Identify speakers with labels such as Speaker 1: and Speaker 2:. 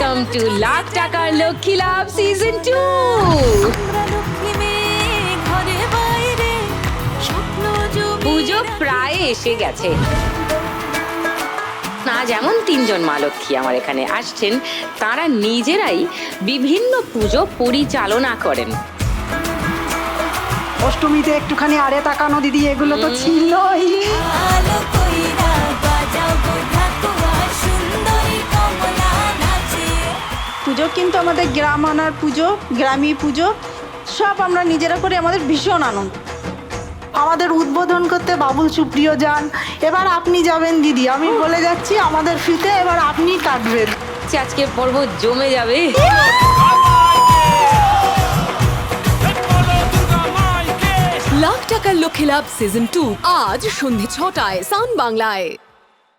Speaker 1: Two lakh টাকার লক্ষ্মী লাভ season two পুজো প্রায় এসে গেছে। না যেমন তিনজন মা লক্ষ্মী আমার এখানে আসছেন তারা নিজেরাই বিভিন্ন পুজো পরিচালনা করেন।
Speaker 2: অষ্টমীতে একটুখানি আরে তাকানো দিদি এগুলো তো ছিলই। পুজো কিন্তু আমাদের গ্রাম আনার পুজো গ্রামী পুজো সব আমরা নিজেরা করে আমাদের ভীষণ আনন্দ। আমাদের উদ্বোধন করতে বাবুল সুপ্রিয় যান। এবার আপনি যাবেন দিদি আমি বলে যাচ্ছি আমাদের ফিতে এবার আপনি কাটবেন।
Speaker 1: আজকে পর্ব জমে যাবে।
Speaker 3: লাখ টাকার লক্ষ্মী লাভ সিজন টু আজ সন্ধে ছটায় সান বাংলায়।